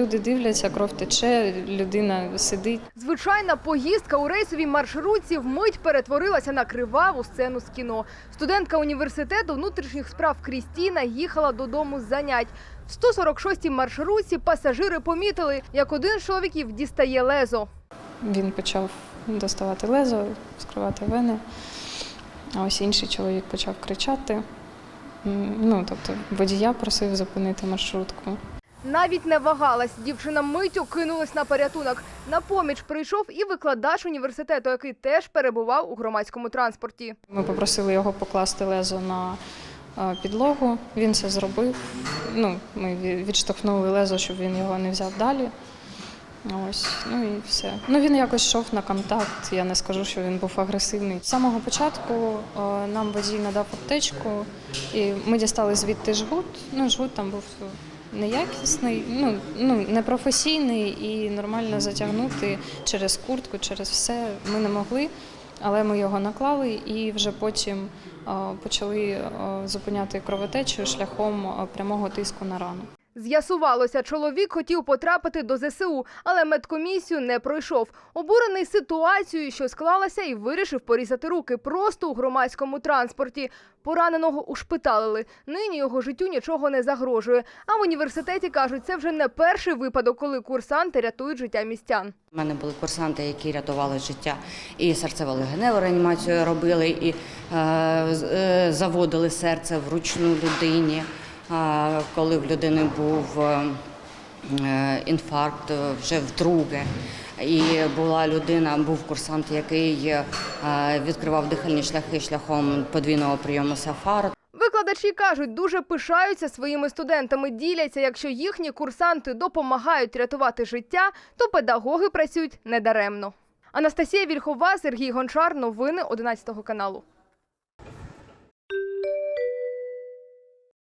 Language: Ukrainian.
Люди дивляться, кров тече, людина сидить. Звичайна поїздка у рейсовій маршрутці вмить перетворилася на криваву сцену з кіно. Студентка університету внутрішніх справ Крістіна їхала додому з занять. В 146-й маршрутці пасажири помітили, як один з чоловіків дістає лезо. Він почав доставати лезо, вскривати вени. А ось інший чоловік почав кричати. Ну, тобто, водія просив зупинити маршрутку. Навіть не вагалась. Дівчина миттю кинулась на порятунок. На поміч прийшов і викладач університету, який теж перебував у громадському транспорті. Ми попросили його покласти лезо на е, підлогу. Він це зробив. Ну, ми відштовхнули лезо, щоб він його не взяв далі. Ось, ну і все. Ну він якось йшов на контакт. Я не скажу, що він був агресивний. З самого початку е, нам водій надав аптечку, і ми дістали звідти жгут. Ну, жгут там був неякісний, ну, ну непрофесійний і нормально затягнути через куртку, через все ми не могли. Але ми його наклали і вже потім почали зупиняти кровотечу шляхом прямого тиску на рану. З'ясувалося, чоловік хотів потрапити до ЗСУ, але медкомісію не пройшов. Обурений ситуацією, що склалася, і вирішив порізати руки просто у громадському транспорті. Пораненого ушпиталили. Нині його життю нічого не загрожує. А в університеті кажуть, це вже не перший випадок, коли курсанти рятують життя містян. У мене були курсанти, які рятували життя і серцево-легеневу реанімацію робили, і е, е, заводили серце вручну людині, коли в людини був е, е, інфаркт е, вже вдруге. І була людина, був курсант, який відкривав дихальні шляхи шляхом подвійного прийому сафару. Викладачі кажуть, дуже пишаються своїми студентами, діляться, якщо їхні курсанти допомагають рятувати життя, то педагоги працюють недаремно. Анастасія Вільхова, Сергій Гончар. Новини 11 каналу.